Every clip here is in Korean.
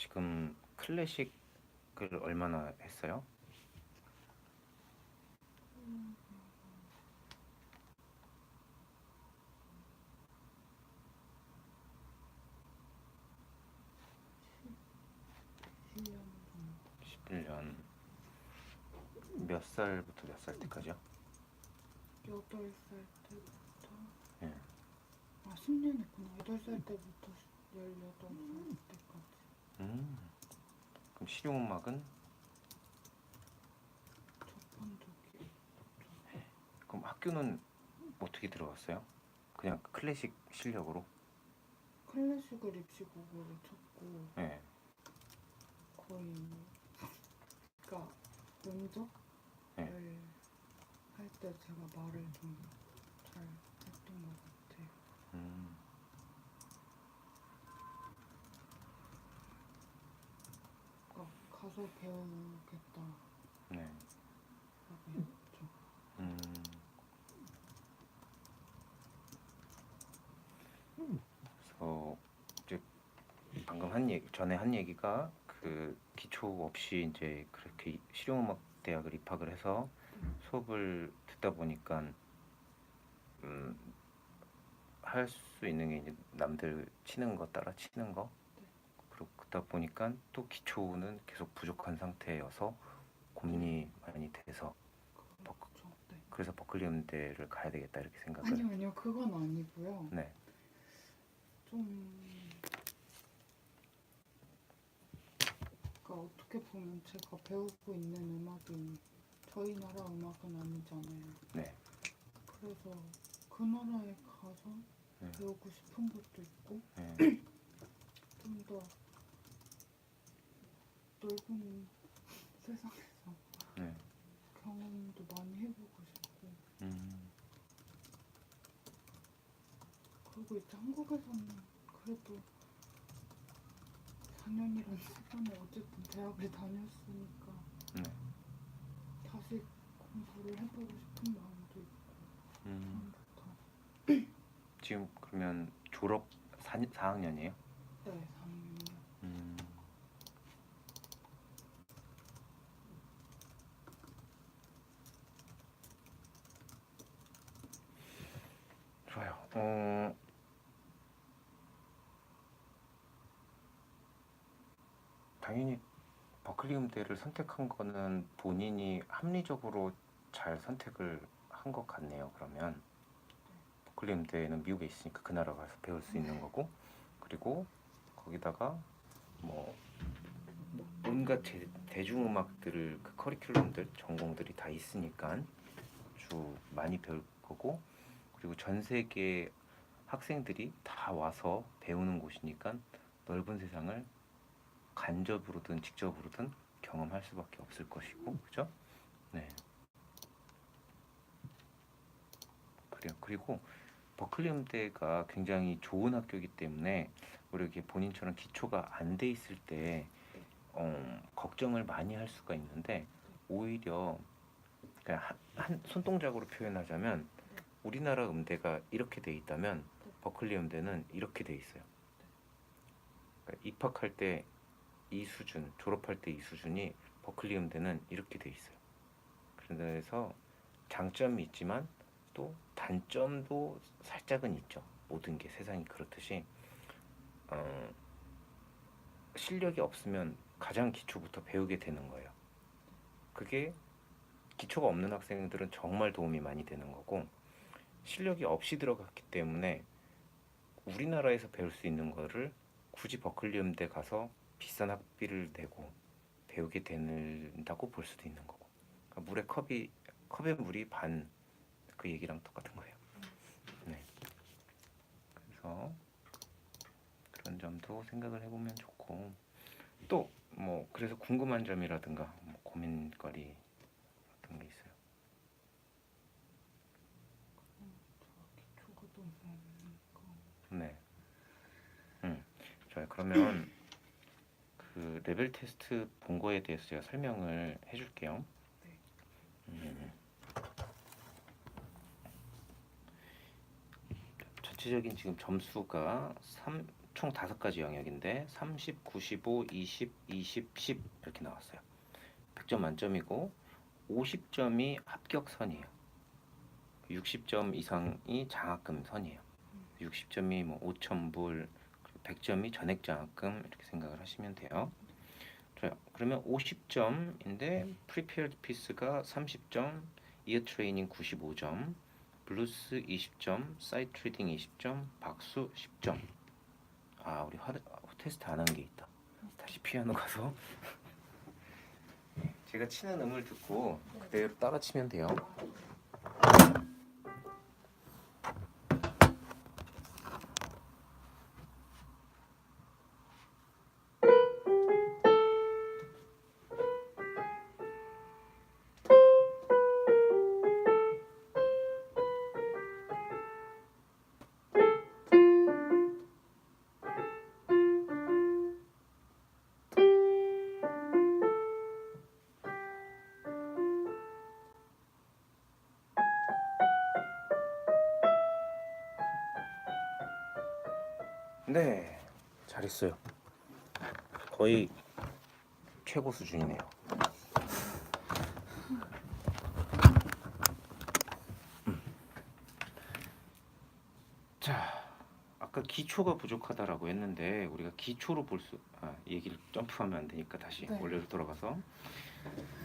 지금 클래식을 얼마나 했어요? 년 11년 몇 살부터 몇 살 때까지요? 여덟 살 때부터 예. 아 10년 했구나 여덟 살 때부터 열여덟 살 때까지 음. 그럼 실용음악은 적이 그럼 학교는 어떻게 들어갔어요? 그냥 클래식 실력으로? 클래식을 입시곡으로 쳤고 예. 거의 그러니까 면접을 네. 할 때 제가 말을 좀 잘 했던 것 같아요. 음. 그러니까 가서 배우겠다라고 네. 했죠. 음. 그래서 이제 방금 한 얘기 전에 한 얘기가 그 기초 없이 이제 그렇게 실용음악 대학을 입학을 해서 수업을 듣다 보니까 음, 할 수 있는 게 이제 남들 치는 거 따라 치는 거 네. 그러다 보니까 또 기초는 계속 부족한 상태여서 고민이 많이 돼서 그렇죠. 네. 그래서 버클리 음대를 가야 되겠다 이렇게 생각을 아니요 아니요 그건 아니고요. 네. 좀 그러니까 어떻게 보면 제가 배우고 있는 음악이 저희 나라 음악은 아니잖아요. 네. 그래서 그 나라에 가서 네. 배우고 싶은 것도 있고 네. 좀더 넓은 세상에서 네. 경험도 많이 해보고 싶고 음. 그리고 이제 한국에서는 그래도 4년이라는 시간에 어쨌든 대학을 다녔으니까 네. 다시 공부를 해보고 싶은 마음도 있고 음. 처음부터 지금 그러면 졸업 4, 4학년이에요? 네 4학년이요 음. 좋아요. 어, 당연히 버클리 음대를 선택한 거는 본인이 합리적으로 잘 선택을 한 것 같네요. 그러면 버클리 음대는 미국에 있으니까 그 나라 가서 배울 수 있는 거고 그리고 거기다가 뭐 온갖 대, 대중음악들을 그 커리큘럼들 전공들이 다 있으니까 아주 많이 배울 거고 그리고 전 세계 학생들이 다 와서 배우는 곳이니까 넓은 세상을 간접으로든 직접으로든 경험할 수밖에 없을 것이고 그죠? 네. 그래요. 그리고 버클리 음대가 굉장히 좋은 학교이기 때문에 우리 이렇게 본인처럼 기초가 안 돼 있을 때 어, 걱정을 많이 할 수가 있는데 오히려 그냥 한, 한 손동작으로 표현하자면 우리나라 음대가 이렇게 돼 있다면 버클리 음대는 이렇게 돼 있어요. 그러니까 입학할 때 이 수준, 졸업할 때 이 수준이 버클리 음대는 이렇게 돼 있어요. 그래서 장점이 있지만 또 단점도 살짝은 있죠. 모든 게 세상이 그렇듯이 어, 실력이 없으면 가장 기초부터 배우게 되는 거예요. 그게 기초가 없는 학생들은 정말 도움이 많이 되는 거고 실력이 없이 들어갔기 때문에 우리나라에서 배울 수 있는 거를 굳이 버클리 음대 가서 비싼 학비를 내고 배우게 된다고 볼 수도 있는 거고 그러니까 물에 컵이 컵에 물이 반 그 얘기랑 똑같은 거예요. 네. 그래서 그런 점도 생각을 해보면 좋고 또 뭐 그래서 궁금한 점이라든가 뭐 고민거리 어떤 게 있어요? 기초가 너무 없으니까 네. 음. 좋아요. 그러면 그 레벨 테스트 본 거에 대해서 제가 설명을 해줄게요. 네. 음. 전체적인 지금 점수가 3총 다섯 가지 영역인데 30, 95, 20, 20, 10 이렇게 나왔어요. 100점 만점이고 50점이 합격선이에요. 60점 이상이 장학금 선이에요. 60점이 뭐 5천불, 100점이 전액 장학금 이렇게 생각을 하시면 돼요. 좋아요. 그러면 50점인데 프리페어드 피스가 30점, 이어 트레이닝 95점, 블루스 20점, 사이트 트레이딩 20점, 박수 10점. 아, 우리 화, 테스트 안 한 게 있다. 다시 피아노 가서 제가 치는 음을 듣고 그대로 따라 치면 돼요. 네, 잘했어요. 거의 최고 수준이네요. 음. 자, 아까 기초가 부족하다라고 했는데 우리가 기초로 볼 수, 아, 얘기를 점프하면 안 되니까 다시 네. 원래로 돌아가서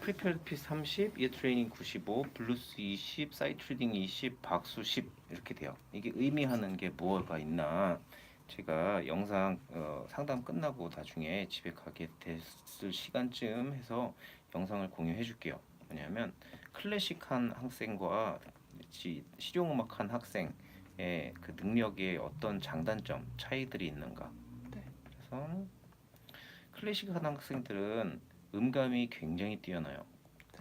프리페어드 피스 30, 이어 트레이닝 95, 블루스 20, 사이트 트레이딩 20, 박수 10 이렇게 돼요. 이게 의미하는 게 뭐가 있나? 제가 영상 어, 상담 끝나고 나중에 집에 가게 됐을 시간쯤 해서 영상을 공유해 줄게요. 뭐냐면 클래식한 학생과 지- 실용음악한 학생의 그 능력에 어떤 장단점 차이들이 있는가. 네. 그래서 클래식한 학생들은 음감이 굉장히 뛰어나요.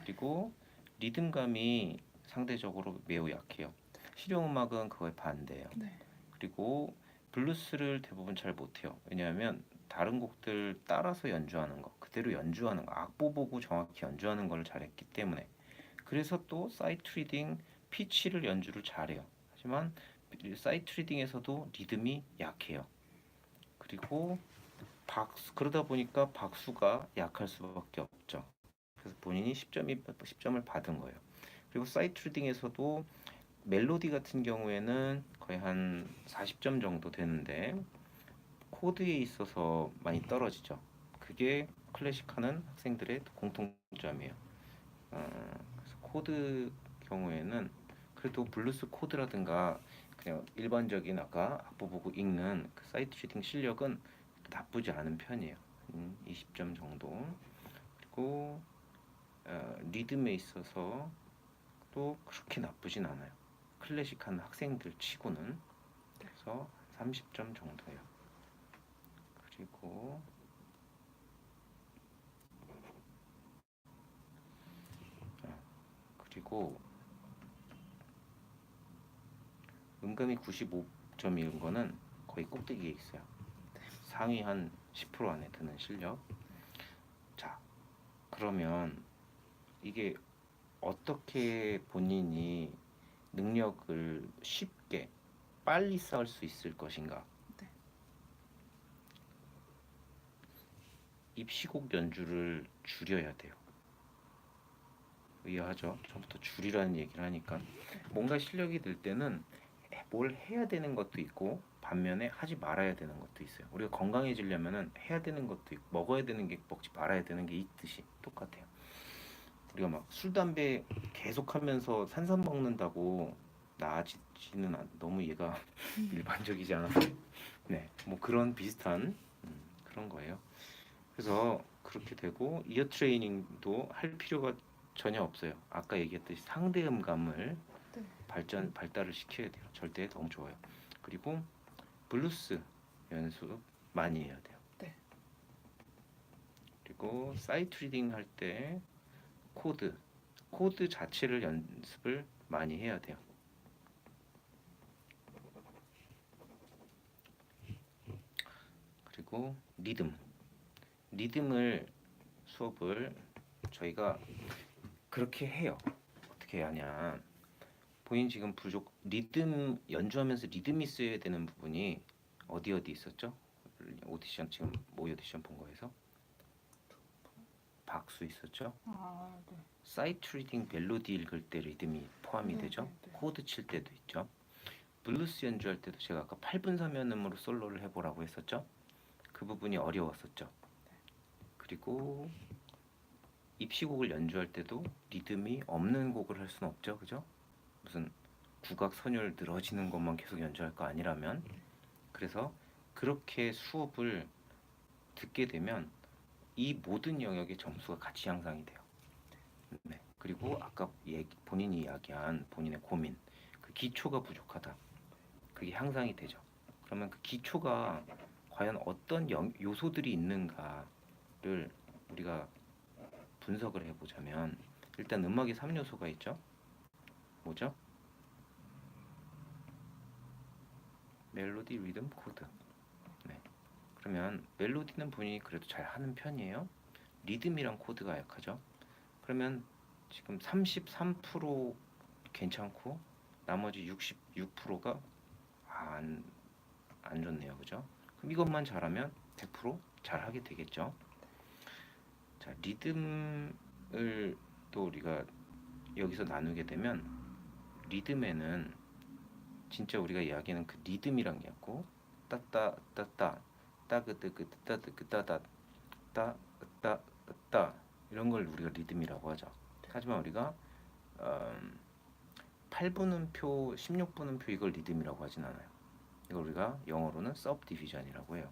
그리고 리듬감이 상대적으로 매우 약해요. 실용음악은 그거에 반대예요. 네. 그리고 블루스를 대부분 잘 못해요. 왜냐하면 다른 곡들 따라서 연주하는 거, 그대로 연주하는 거, 악보 보고 정확히 연주하는 걸 잘했기 때문에 그래서 또 사이트 리딩, 피치를 연주를 잘해요. 하지만 사이트 리딩에서도 리듬이 약해요. 그리고 박수 그러다 보니까 박수가 약할 수밖에 없죠. 그래서 본인이 10점이 10점을 받은 거예요. 그리고 사이트 리딩에서도 멜로디 같은 경우에는 거의 한 40점 정도 되는데 코드에 있어서 많이 떨어지죠. 그게 클래식하는 학생들의 공통점이에요. 어, 그래서 코드 경우에는 그래도 블루스 코드라든가 그냥 일반적인 아까 악보 보고 읽는 그 사이트 리딩 실력은 나쁘지 않은 편이에요. 음, 20점 정도. 그리고 어, 리듬에 있어서 또 그렇게 나쁘진 않아요. 클래식한 학생들 치고는 그래서 30점 정도예요. 그리고 아, 그리고 음감이 95점인 거는 거의 꼭대기에 있어요. 상위 한 10% 안에 드는 실력. 자, 그러면 이게 어떻게 본인이 능력을 쉽게 빨리 쌓을 수 있을 것인가? 네. 입시곡 연주를 줄여야 돼요. 의아하죠? 처음부터 줄이라는 얘기를 하니까 뭔가 실력이 들 때는 뭘 해야 되는 것도 있고 반면에 하지 말아야 되는 것도 있어요. 우리가 건강해지려면은 해야 되는 것도 있고 먹어야 되는 게 먹지 말아야 되는 게 있듯이 똑같아요. 우리가 막 술 담배 계속하면서 산삼 먹는다고 나아지지는 않, 너무 얘가 일반적이지 않아서 네, 뭐 그런 비슷한 음, 그런 거예요. 그래서 그렇게 되고 이어 트레이닝도 할 필요가 전혀 없어요. 아까 얘기했듯이 상대 음감을 네. 발전 발달을 시켜야 돼요. 절대 너무 좋아요. 그리고 블루스 연습 많이 해야 돼요. 네. 그리고 사이트 리딩 할 때 코드 코드 자체를 연습을 많이 해야 돼요. 그리고 리듬 리듬을 수업을 저희가 그렇게 해요. 어떻게 하냐? 본인 지금 부족 리듬 연주하면서 리듬이 쓰여야 되는 부분이 어디 어디 있었죠? 오디션 지금 뭐 오디션 본 거에서 박수 있었죠? 아, 네. 사이트 리딩 멜로디 읽을 때 리듬이 포함이 네, 되죠. 네, 네. 코드 칠 때도 있죠. 블루스 연주할 때도 제가 아까 8분 서면음으로 솔로를 해보라고 했었죠. 그 부분이 어려웠었죠. 그리고 입시곡을 연주할 때도 리듬이 없는 곡을 할 수는 없죠, 그죠? 무슨 국악 선율 늘어지는 것만 계속 연주할 거 아니라면 그래서 그렇게 수업을 듣게 되면 이 모든 영역의 점수가 같이 향상이 돼요. 네. 그리고 아까 얘기, 본인이 이야기한 본인의 고민, 그 기초가 부족하다. 그게 향상이 되죠. 그러면 그 기초가 과연 어떤 영- 요소들이 있는가를 우리가 분석을 해보자면 일단 음악에 3요소가 있죠. 뭐죠? 멜로디, 리듬, 코드. 네. 그러면 멜로디는 본인이 그래도 잘 하는 편이에요. 리듬이랑 코드가 약하죠. 그러면 지금 33% 괜찮고 나머지 66%가 안, 안 좋네요. 그죠? 그럼 이것만 잘하면 100% 잘하게 되겠죠. 자, 리듬을 또 우리가 여기서 나누게 되면 리듬에는 진짜 우리가 이야기하는 그 리듬이란 게 있고 따따 따따 따그뜨그 따뜨그 따다 따따 따 이런 걸 우리가 리듬이라고 하죠. 하지만 우리가 음, 8분음표, 16분음표 이걸 리듬이라고 하진 않아요. 이걸 우리가 영어로는 subdivision이라고 해요.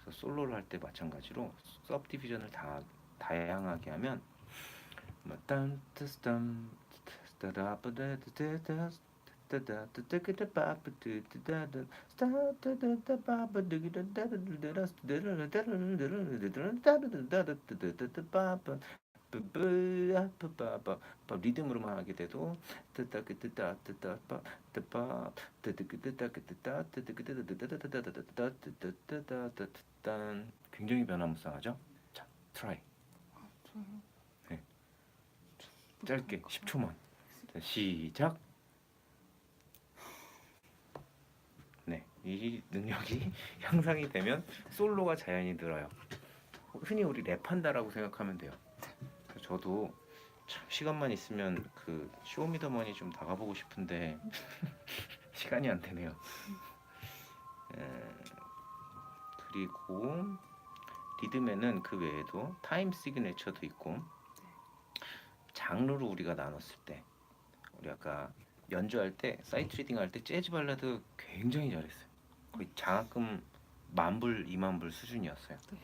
그래서 솔로를 할 때 마찬가지로 subdivision을 다 다양하게 하면 뭐 딴, 뜨스, 딴, 따다, 빠다, 뜨뜨다, 따다, 뜨뜨기다, 리듬으로만 하게 돼도 굉장히 변화무쌍하죠? 자, 트라이. 아, 네. 짧게 10초만. 자, 시작. 이 능력이 향상이 되면 솔로가 자연히 늘어요. 흔히 우리 랩한다라고 생각하면 돼요. 저도 참 시간만 있으면 그 쇼미더머니 좀 나가보고 싶은데 시간이 안 되네요. 에, 그리고 리듬에는 그 외에도 타임 시그네처도 있고 장르로 우리가 나눴을 때 우리 아까 연주할 때 사이트 리딩 할 때 재즈 발라드 굉장히 잘했어요. 거의 장학금 만불 이만불 수준이었어요. 네.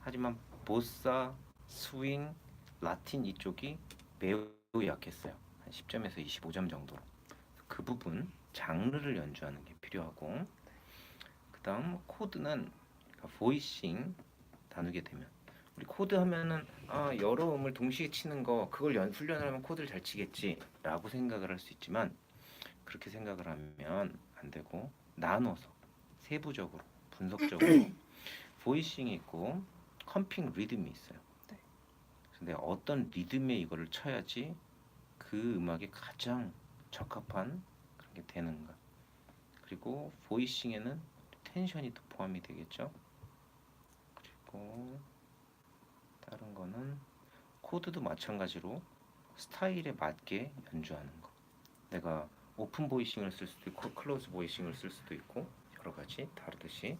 하지만 보사, 스윙, 라틴 이쪽이 매우 약했어요. 한 10점에서 25점 정도로. 그 부분 장르를 연주하는 게 필요하고 그다음 코드는 그러니까 보이싱 나누게 되면 우리 코드 하면은 아 여러 음을 동시에 치는 거 그걸 연 훈련을 하면 코드를 잘 치겠지라고 생각을 할 수 있지만 그렇게 생각을 하면 안 되고 나눠서 세부적으로 분석적으로 보이싱이 있고 컴핑 리듬이 있어요. 네. 근데 어떤 리듬에 이거를 쳐야지 그 음악에 가장 적합한 그런 게 되는가. 그리고 보이싱에는 텐션이 또 포함이 되겠죠. 그리고 다른 거는 코드도 마찬가지로 스타일에 맞게 연주하는 거. 내가 오픈 보이싱을 쓸 수도 있고 클로즈 보이싱을 쓸 수도 있고 여러 가지 다르듯이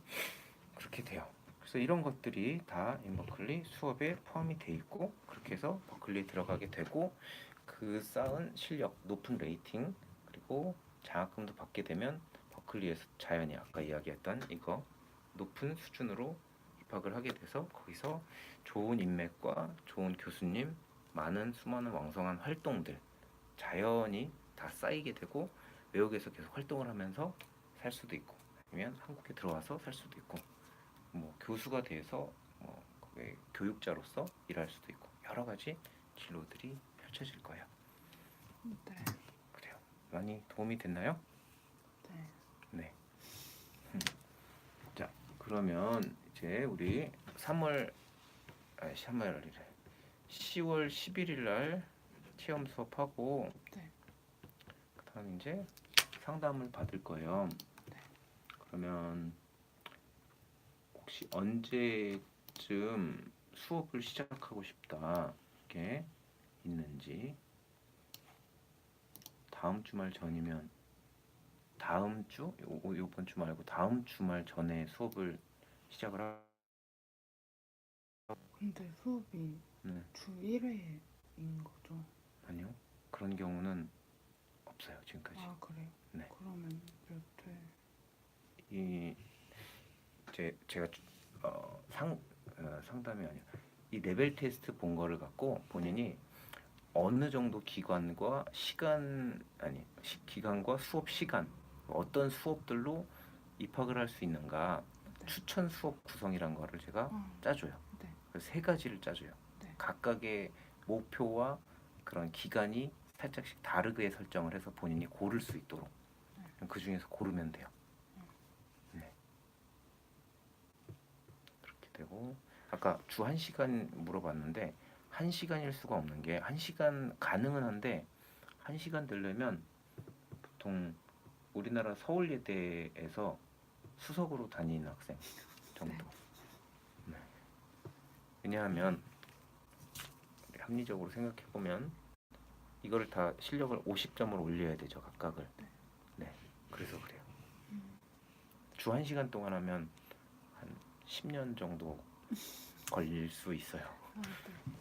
그렇게 돼요. 그래서 이런 것들이 다 인버클리 수업에 포함이 돼 있고 그렇게 해서 버클리에 들어가게 되고 그 쌓은 실력, 높은 레이팅 그리고 장학금도 받게 되면 버클리에서 자연히 아까 이야기했던 이거 높은 수준으로 입학을 하게 돼서 거기서 좋은 인맥과 좋은 교수님, 많은 수많은 왕성한 활동들 자연히 다 쌓이게 되고 외국에서 계속 활동을 하면서 살 수도 있고 아니면 한국에 들어와서 살 수도 있고 뭐 교수가 돼서 뭐 교육자로서 일할 수도 있고 여러 가지 진로들이 펼쳐질 거예요. 네. 그래요. 많이 도움이 됐나요? 네. 네. 음. 자, 그러면 이제 우리 3월 아, 3월이래. 10월 11일 날 체험 수업하고 네. 그다음 이제 상담을 받을 거예요. 네. 그러면 혹시 언제쯤 수업을 시작하고 싶다 이게 있는지 다음 주말 전이면 다음 주 요, 요번 주 말고 다음 주말 전에 수업을 시작을 하 근데 수업이 네. 주 1회인 거죠? 아니요 그런 경우는 없어요 지금까지 아 그래요? 네. 그러면 몇 회? 이 제, 제가 어, 상 어, 상담이 아니야 이 레벨 테스트 본 거를 갖고 본인이 어느 정도 기관과 시간 아니 시, 기간과 수업 시간 어떤 수업들로 입학을 할 수 있는가 네. 추천 수업 구성이란 거를 제가 아, 짜줘요. 네. 그래서 세 가지를 짜줘요. 네. 각각의 목표와 그런 기간이 살짝씩 다르게 설정을 해서 본인이 고를 수 있도록 그 중에서 고르면 돼요. 네. 그렇게 되고 아까 주 한 시간 물어봤는데 한 시간일 수가 없는 게 한 시간 가능은 한데 한 시간 되려면 보통 우리나라 서울예대에서 수석으로 다니는 학생 정도. 네. 왜냐하면 우리 합리적으로 생각해 보면 이거를 다 실력을 50점을 올려야 되죠 각각을. 네. 그래서 그래요. 음, 주한 시간 동안 하면 한 10년 정도 걸릴 수 있어요.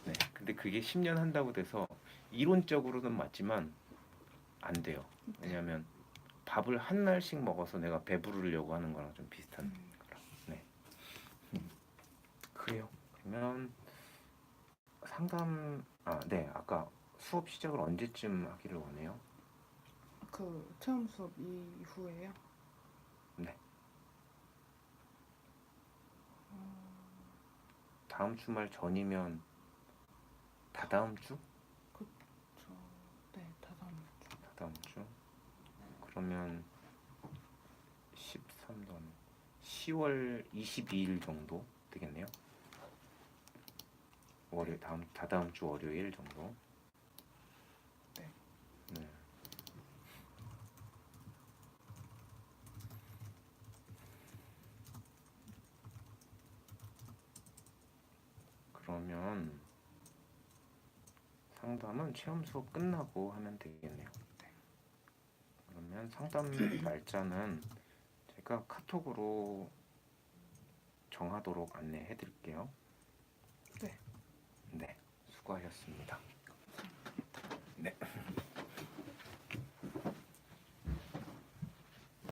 네. 근데 그게 10년 한다고 돼서 이론적으로는 맞지만 안 돼요. 왜냐하면 밥을 한 날씩 먹어서 내가 배부르려고 하는 거랑 좀 비슷한 음, 거라. 네. 음. 그래요. 그러면 상담 아, 네. 아까 수업 시작을 언제쯤 하기를 원해요? 그 체험 수업 이후에요? 네. 다음 주말 전이면 다다음 주? 저, 네, 다다음 주. 다다음 주? 그러면 13번 10월 22일 정도 되겠네요. 월요 다음 다다음 주 월요일 정도. 네. 네. 그러면 상담은 체험 수업 끝나고 하면 되겠네요. 네. 그러면 상담 날짜는 제가 카톡으로 정하도록 안내해 드릴게요. 네. 네, 수고하셨습니다. 네.